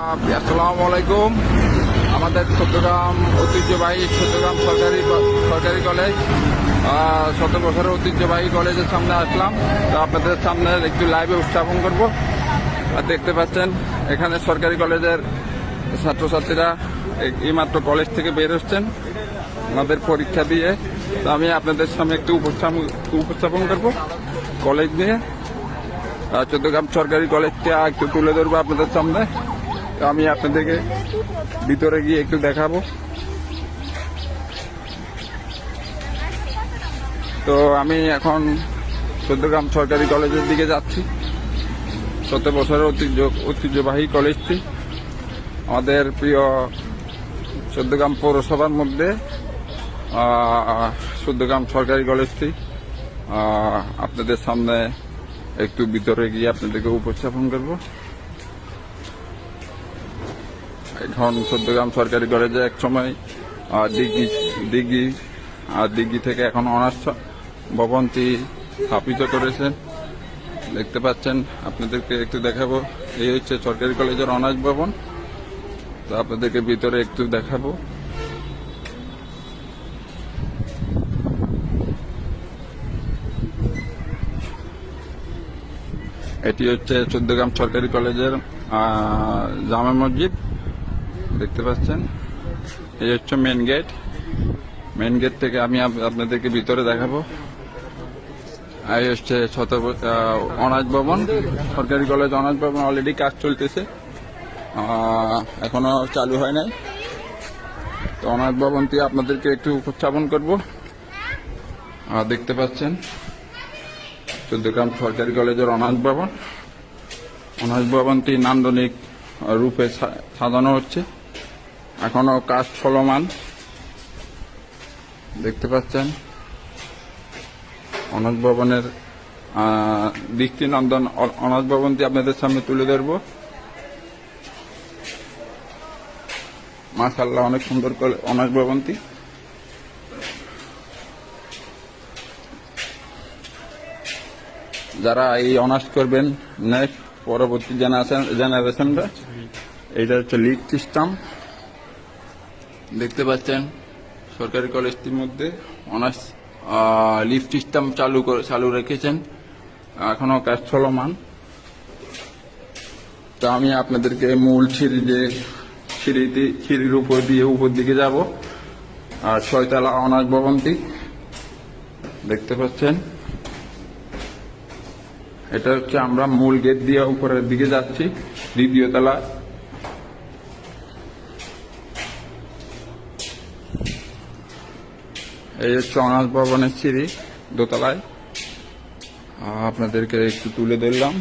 আসসালামু আলাইকুম। আমাদের চট্টগ্রাম ঐতিহ্যবাহী চট্টগ্রাম সরকারি সরকারি কলেজ শত বছরের ঐতিহ্যবাহী কলেজের সামনে আসলাম। তো আপনাদের সামনে একটু লাইভে উপস্থাপন করব। আর দেখতে পাচ্ছেন, এখানে সরকারি কলেজের ছাত্রছাত্রীরা এই- এইমাত্র কলেজ থেকে বের হচ্ছেন আমাদের পরীক্ষা দিয়ে। তো আমি আপনাদের সামনে একটু উপস্থাপন করব কলেজ নিয়ে। চট্টগ্রাম সরকারি কলেজটা একটু তুলে ধরবো আপনাদের সামনে। তো আমি আপনাদেরকে ভিতরে গিয়ে একটু দেখাবো। তো আমি এখন চট্টগ্রাম সরকারি কলেজের দিকে যাচ্ছি। শত বছরের ঐতিহ্য ঐতিহ্যবাহী কলেজটি। আমাদের প্রিয় চট্টগ্রাম পৌরসভার মধ্যে আহ, চট্টগ্রাম সরকারি কলেজটি আপনাদের সামনে একটু ভিতরে গিয়ে আপনাদেরকে উপস্থাপন করব। এখন চট্টগ্রাম সরকারি কলেজে এক সময় ডিগ্রি ডিগ্রি আর ডিগ্রি থেকে এখন অনার্স ভবনটি স্থাপিত করেছেন দেখতে পাচ্ছেন, আপনাদেরকে একটু দেখাবো। এই হচ্ছে সরকারি কলেজের অনার্স ভবন। তো আপনাদেরকে ভিতরে একটু দেখাবো। এটি হচ্ছে চোদ্দগ্রাম সরকারি কলেজের জামা মসজিদ। দেখতে পাচ্ছেন? এই হচ্ছে মেন গেট মেন গেট থেকে আমি আপনাদেরকে ভিতরে দেখাবো। এই হচ্ছে শত অনাজ ভবন, সরকারি কলেজ অনাজ ভবন অলরেডি কাজ চলতেছে। এখনও চালু হয় নাই। তো অনাজ ভবনটি আপনাদেরকে একটু উপস্থাপন করব। দেখতে পাচ্ছেন? চোদ্দগ্রাম সরকারি কলেজের অনার্স ভবন। অনার্স ভবনটি নান্দনিক রূপে সাজানো হচ্ছে। এখনও কাজ চলমান। দেখতে পাচ্ছেন? অনার্স ভবনের আহ, দৃষ্টিনন্দন অ- অনার্স ভবনটি আপনাদের সামনে তুলে ধরবো। মাশাল্লাহ অনেক সুন্দর করে অনার্স ভবনটি। যারা এই অনার্স করবেন নেক্সট পরবর্তী জেনারেশন জেনারেশনরা এইটা হচ্ছে লিগ সিস্টেম দেখতে পাচ্ছেন, সরকারি কলেজটির মধ্যে অনার্স লিফট সিস্টেম চালু চালু রেখেছেন। এখনও কাজ চলমান। তো আমি আপনাদেরকে মূল সিঁড়ি যে সিঁড়িটি, সিঁড়ির উপর দিয়ে উপর দিকে যাব। আর ছয়তলা অনার্স ভবনটি। দেখতে পাচ্ছেন। এটা হচ্ছে আমরা মূল গেট দিয়ে উপরের দিকে যাচ্ছি, দ্বিতীয় তলা এই হচ্ছে অনাজ ভবনের সিঁড়ি দোতলায়। আপনাদেরকে একটু তুলে ধরলাম।